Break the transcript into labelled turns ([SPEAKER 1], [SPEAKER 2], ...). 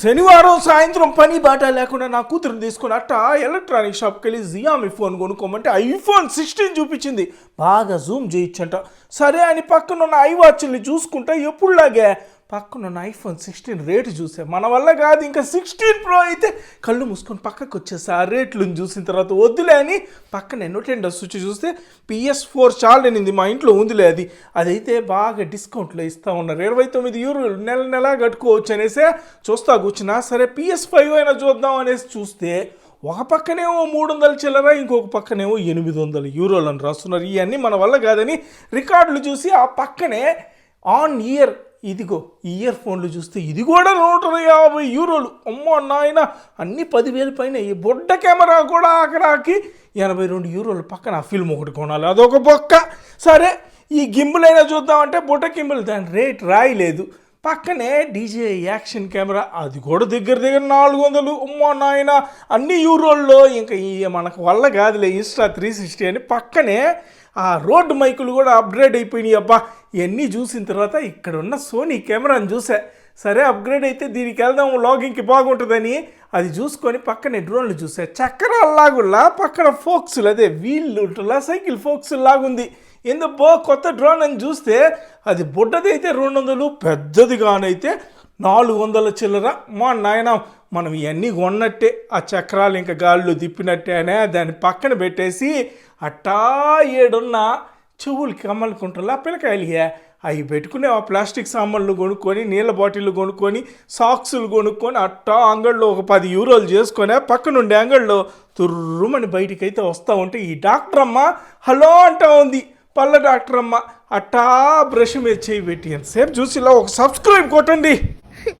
[SPEAKER 1] శనివారం సాయంత్రం పని బాట లేకుండా నా కూతురుని తీసుకుని అట్ట ఎలక్ట్రానిక్ షాప్కి వెళ్ళి జియామి ఫోన్ కొనుక్కోమంటే ఐఫోన్ సిక్స్టీన్ చూపించింది. బాగా జూమ్ చేయొచ్చంట సరే అని పక్కన ఉన్న ఐ వాచ్ని చూసుకుంటా ఎప్పుడులాగే పక్కన ఉన్న ఐఫోన్ సిక్స్టీన్ రేటు చూసా. మన వల్ల కాదు ఇంకా సిక్స్టీన్ ప్రో అయితే కళ్ళు మూసుకొని పక్కకు వచ్చేసా ఆ రేట్లను చూసిన తర్వాత వద్దులే అని పక్కన నోటెండర్ స్విచ్ చూస్తే పిఎస్ ఫోర్ చాలనింది మా ఇంట్లో ఉందిలే అది. అదైతే బాగా డిస్కౌంట్లో ఇస్తూ ఉన్నారు. ఇరవై తొమ్మిది యూరోలు నెల నెల కట్టుకోవచ్చు అనేసి చూస్తా కూర్చున్నా. సరే పిఎస్ ఫైవ్ అయినా చూద్దాం అనేసి చూస్తే ఒక పక్కనేమో మూడు వందల చిల్లర ఇంకొక పక్కనేమో ఎనిమిది వందల యూరోలు అని రాస్తున్నారు. ఇవన్నీ మన వల్ల కాదని రికార్డులు చూసి ఆ పక్కనే ఆన్ ఇయర్ ఇదిగో ఇయర్ ఫోన్లు చూస్తే ఇది కూడా నూట యాభై యూరోలు. అమ్మో నాయన అన్ని పదివేలు పైన ఈ బొడ్డ కెమెరా కూడా ఆఖరాకి ఎనభై రెండు యూరోలు పక్కన ఆ ఫిల్మ్ ఒకటి కొనాలి. అదొక బొక్క. సరే ఈ గింబులైనా చూద్దామంటే బుట్ట గింబులు దాని రేట్ రాయలేదు. పక్కనే డీజే యాక్షన్ కెమెరా అది కూడా దగ్గర దగ్గర నాలుగు వందలు. అమ్మో నాయన అన్ని యూరోల్లో ఇంకా ఈ మనకు వల్ల కాదులే ఇన్స్టా త్రీ సిక్స్టీ అని పక్కనే ఆ రోడ్డు మైకులు కూడా అప్గ్రేడ్ అయిపోయినాయి. అబ్బా ఇవన్నీ చూసిన తర్వాత ఇక్కడ ఉన్న సోనీ కెమెరాని చూసా. సరే అప్గ్రేడ్ అయితే దీనికి వెళ్దాం లాగింగ్కి బాగుంటుందని అది చూసుకొని పక్కనే డ్రోన్లు చూసే చక్రాల్లాగుల్లా పక్కన ఫోక్సులు అదే వీళ్ళు ఉంటుందా సైకిల్ ఫోక్సులు లాగుంది ఎందుకో కొత్త డ్రోన్ అని చూస్తే అది బుడ్డదైతే రెండు వందలు పెద్దదిగానైతే నాలుగు వందల చిల్లర. మా నాయన మనం ఇవన్నీ కొన్నట్టే ఆ చక్రాలు ఇంకా గాళ్ళు తిప్పినట్టేనే దాన్ని పక్కన పెట్టేసి అట్టా ఏడున్న చెవులు కమ్మలుకుంటున్నా పిల్లకాయలుగా అవి పెట్టుకుని ఆ ప్లాస్టిక్ సామాన్లు కొనుక్కొని నీళ్ళ బాటిల్లు కొనుక్కొని సాక్సులు కొనుక్కొని అట్టా అంగడిలో ఒక పది యూరోలు చేసుకొని పక్కనుండే అంగడిలో తుర్రుమని బయటికి అయితే వస్తూ ఉంటే ఈ డాక్టర్ అమ్మ హలో అంటా ఉంది. పళ్ళ డాక్టర్ అమ్మ అట్టా బ్రష్ మీద చేయి పెట్టి ఎంతసేపు చూసి ఇలా ఒక సబ్స్క్రైబ్ కొట్టండి.